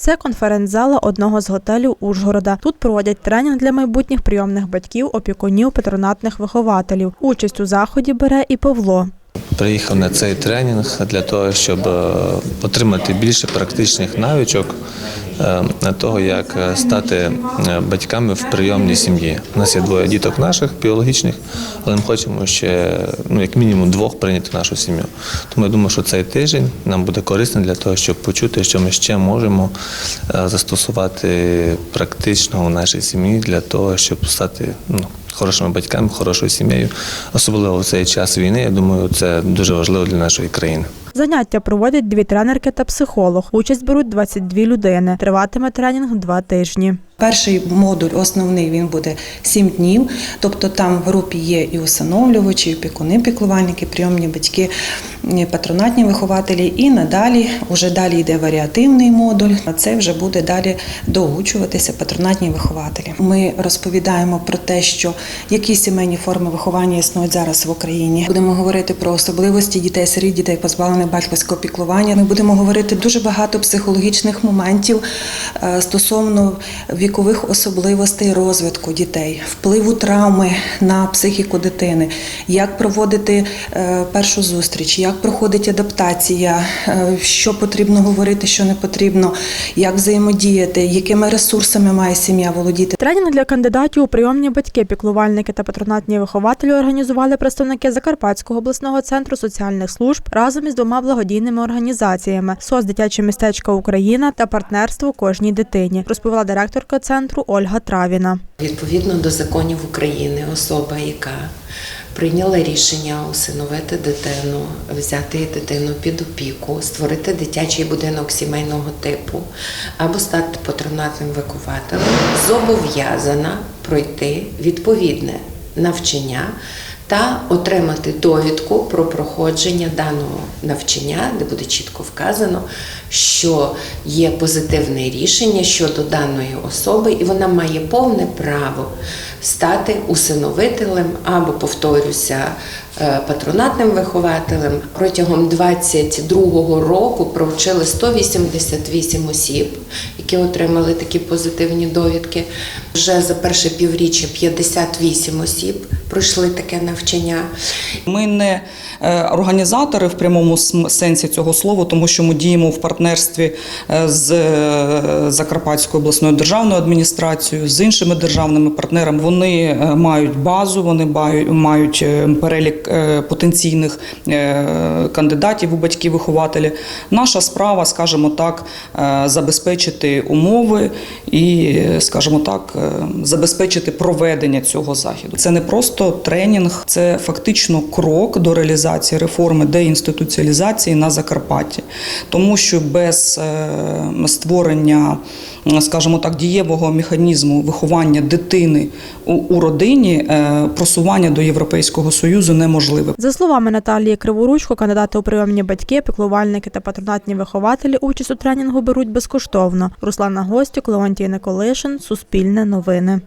Це конференц-зала одного з готелів Ужгорода. Тут проводять тренінг для майбутніх прийомних батьків, опікунів, патронатних вихователів. Участь у заході бере і Павло. Приїхав на цей тренінг для того, щоб е, отримати більше практичних навичок на того, як е, стати е, батьками в прийомній сім'ї. У нас є двоє діток наших біологічних, але ми хочемо ще ну, як мінімум двох прийняти нашу сім'ю. Тому я думаю, що цей тиждень нам буде корисним для того, щоб почути, що ми ще можемо е, застосувати практично у нашій сім'ї для того, щоб стати ну, хорошими батьками, хорошою сім'єю, особливо в цей час війни. Я думаю, це дуже важливо для нашої країни. Заняття проводять дві тренерки та психолог. Участь беруть 22 людини. Триватиме тренінг два тижні. Перший модуль основний він буде 7 днів, тобто там в групі є і усиновлювачі, і опікуни, піклувальники, прийомні батьки, патронатні вихователі. І надалі вже далі йде варіативний модуль. А це вже буде далі доучуватися патронатні вихователі. Ми розповідаємо про те, що які сімейні форми виховання існують зараз в Україні. Будемо говорити про особливості дітей, сиріт, дітей позбавлених батьківського піклування. Ми будемо говорити дуже багато психологічних моментів стосовно вікових особливостей розвитку дітей, впливу травми на психіку дитини, як проводити е, першу зустріч, як проходить адаптація, е, що потрібно говорити, що не потрібно, як взаємодіяти, якими ресурсами має сім'я володіти. Тренінг для кандидатів у прийомні батьки, піклувальники та патронатні вихователі організували представники Закарпатського обласного центру соціальних служб разом із двома благодійними організаціями СОС дитяче містечко Україна та партнерство кожній дитині, розповіла директорка центру Ольга Травіна. Відповідно до законів України, особа, яка прийняла рішення усиновити дитину, взяти дитину під опіку, створити дитячий будинок сімейного типу або стати патронатним вихователем, зобов'язана пройти відповідне навчання та отримати довідку про проходження даного навчання, де буде чітко вказано, що є позитивне рішення щодо даної особи, і вона має повне право стати усиновителем або, повторюся, е, патронатним вихователем. Протягом 22-го року провчили 188 осіб, які отримали такі позитивні довідки. Вже за перше півріччя 58 осіб пройшли таке навчання. Ми не організатори в прямому сенсі цього слова, тому що ми діємо в партнерстві е, з е, Закарпатською обласною державною адміністрацією, з іншими державними партнерами. Вони е, мають базу, вони мають е, перелік е, потенційних е, кандидатів у батьки-вихователі. Наша справа, скажімо так, е, забезпечити умови і, е, скажімо так, е, забезпечити проведення цього заходу. Це не просто тренінг, це фактично крок до реалізації реформи деінституціалізації на Закарпатті, тому що без е, створення, скажімо так, дієвого механізму виховання дитини у, у родині е, просування до Європейського союзу неможливе. За словами Наталії Криворучко, кандидати у прийомні батьки, піклувальники та патронатні вихователі участь у тренінгу беруть безкоштовно. Руслана Гостюк, Леонтій Николишин, Суспільне новини.